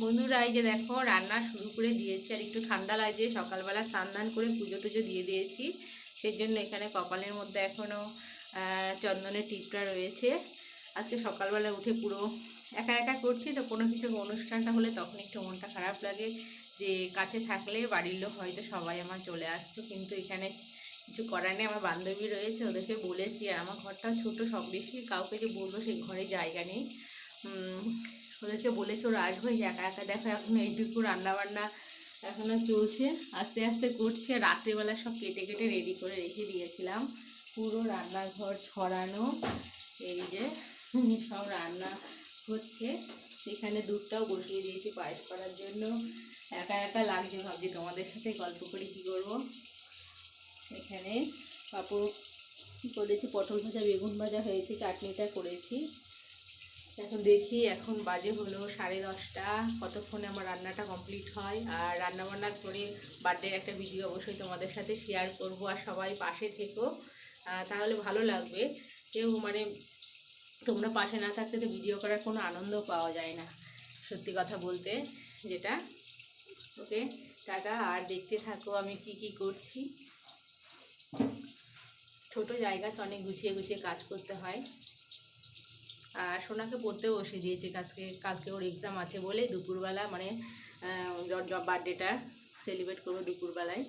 বন্ধুরা, এই যে দেখো, রান্না শুরু করে দিয়েছি আর একটু ঠান্ডা লাগছে। সকালবেলা স্নান দান করে পুজো টুজো দিয়ে দিয়েছি। সেই জন্য এখানে কপালের মধ্যে এখনও চন্দনের টিপটা রয়েছে। আজকে সকালবেলা উঠে পুরো একা একা করছি, তো কোনো কিছু অনুষ্ঠানটা হলে তখন একটু মনটা খারাপ লাগে। যে কাছে থাকলে বাড়ির লোক হয়তো সবাই আমার চলে আসতো, কিন্তু এখানে কিছু করার নেই। আমার বান্ধবী রয়েছে, ওদেরকে বলেছি, আর আমার ঘরটা ছোট, সব বেশি কাউকে যে বলব সেই ঘরে জায়গা নেই। ওদেরকে বলেছে ওরা আসবে একা একা দেখো এখন এইটুকু রান্নাবান্না এখনও চলছে। আস্তে আস্তে করছে রাত্রিবেলা সব কেটে কেটে রেডি করে রেখে দিয়েছিলাম। পুরো রান্নাঘর ছড়ানো এই যে সব রান্না হচ্ছে। এখানে দুধটাও বসিয়ে দিয়েছি পায়েস করার জন্য। একা একা লাগছে, ভাবছি তোমাদের সাথে গল্প করে কী করব। এখানে পাপড় কী করেছি, পটল ভাজা, বেগুন ভাজা হয়েছে, চাটনিটা করেছি। এখন দেখি, এখন বাজে হলো সাড়ে দশটা। কতক্ষণে আমার রান্নাটা কমপ্লিট হয়। আর রান্না বান্না করে বার্থডের একটা ভিডিও অবশ্যই তোমাদের সাথে শেয়ার করব। আর সবাই পাশে থেকো। তাহলে ভালো লাগবে। কেউ মানে তোমরা পাশে না থাকতে তো ভিডিও করার কোনো আনন্দ পাওয়া যায় না। সত্যি কথা বলতে যেটা। ওকে, টাটা। আর দেখতে থাকো আমি কি কি করছি। ছোট জায়গাতে অনেক গুছিয়ে গুছিয়ে কাজ করতে হয়। আর সোনাকে পড়তে বসে দিয়েছি। কাজকে, কালকে ওর এক্সাম আছে বলে দুপুরবেলা মানে বার্থডেটা সেলিব্রেট করব দুপুরবেলায়।